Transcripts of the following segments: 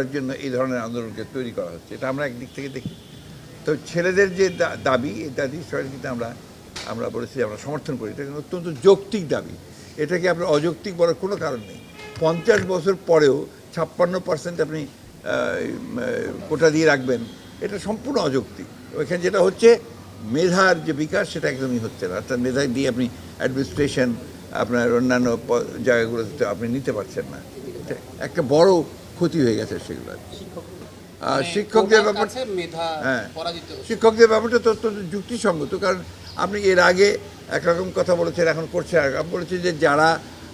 করার জন্য এই ধরনের আন্দোলনকে তৈরি করা হচ্ছে, এটা আমরা একদিক থেকে দেখি। তো ছেলেদের যে দাবি, এই দাবি কিন্তু আমরা আমরা বলেছি আমরা সমর্থন করি। এটা অত্যন্ত যৌক্তিক দাবি। এটাকে আপনার অযৌক্তিক বলার কোনো কারণ নেই। পঞ্চাশ বছর পরেও ছাপ্পান্ন পার্সেন্ট আপনি কোটা দিয়ে রাখবেন, এটা সম্পূর্ণ অযৌক্তিক। ওইখানে যেটা হচ্ছে, মেধার যে বিকাশ, সেটা একদমই হচ্ছে না। অর্থাৎ মেধা দিয়ে আপনি অ্যাডমিনিস্ট্রেশন আপনার অন্যান্য জায়গাগুলোতে আপনি নিতে পারছেন না। একটা বড় ক্ষতি হয়ে গেছে সেগুলো। আর মানে শিক্ষকদের কোটার ব্যাপার হ্যাঁ। শিক্ষকদের ব্যাপারটা তো অত্যন্ত যুক্তিসঙ্গত কারণ আপনি এর আগে একরকম কথা বলেছেন এখন করছে আমি বলেছি যে যারা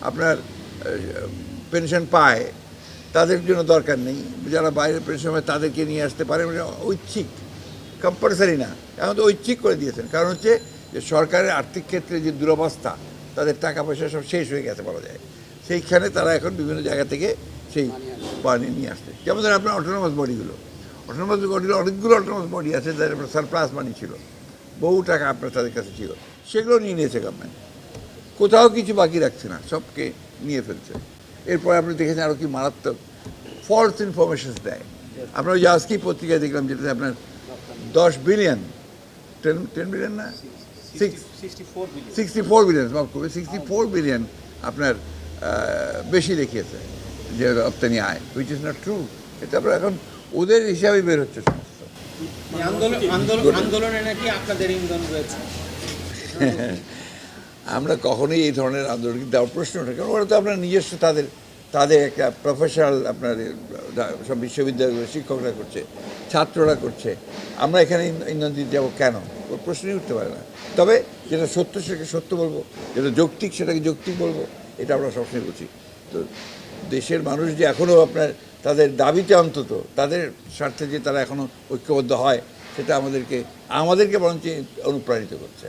আপনার পেনশন পায় তাদের জন্য দরকার নেই। যারা বাইরে পেনশন পায় তাদেরকে নিয়ে আসতে পারে মানে ঐচ্ছিক কম্পালসারি না। এখন তো ঐচ্ছিক করে দিয়েছেন। কারণ হচ্ছে যে সরকারের আর্থিক ক্ষেত্রে যে দুরবস্থা তাদের টাকা পয়সা সব শেষ হয়ে গেছে বলা যায়। সেইখানে তারা এখন বিভিন্ন জায়গা থেকে সেই পানি নিয়ে আসছে। যেমন ধরেন আপনার অটোনোমাস বডিগুলো অটোনোমাস বডিগুলো অনেকগুলো অটোনোমাস বডি আছে যাদের আপনার সারপ্লাস মানি ছিল। বহু টাকা আপনার তাদের কাছে ছিল। সেগুলো নিয়ে নিয়েছে গভর্নমেন্ট কোথাও কিছু বাকি রাখছে না সবকে নিয়ে ফেলছে। এরপর আপনি দেখেছেন আরও কি মারাত্মক ফলস ইনফরমেশনস দেয়। আপনার ওই আজকেই পত্রিকায় দেখলাম যেটাতে আপনার দশ বিলিয়ন টেন টেন বিলিয়ন না? সিক্স সিক্সটি ফোর বিলিয়ন মাফ করবে সিক্সটি ফোর বিলিয়ন আপনার বেশি দেখিয়েছে। যে রপ্তানি আয় উইচ ইজ নট ট্রু এটা আপনার এখন ওদের হিসাবে বের হচ্ছে সমস্ত। আন্দোলন নাকি আপনাদের ইন্ধন রয়েছে? আমরা কখনোই এই ধরনের আন্দোলন দেওয়ার প্রশ্ন ওঠে কারণ ওরা তো আপনার নিজস্ব তাদের তাদের একটা প্রফেশনাল আপনার সব বিশ্ববিদ্যালয়গুলো শিক্ষকরা করছে ছাত্ররা করছে। আমরা এখানে ইন্ধন দিতে যাব কেন? ওর প্রশ্নই উঠতে পারে না। তবে যেটা সত্য সেটাকে সত্য বলব যেটা যৌক্তিক সেটাকে যৌক্তিক বলব এটা আমরা সবসময় বলছি। তো দেশের মানুষ যে এখনও আপনার, তাদের দাবিতে অন্তত, তাদের স্বার্থে যে তারা এখনও ঐক্যবদ্ধ হয়, সেটা আমাদেরকে আমাদেরকে বরঞ্চ অনুপ্রাণিত করছে।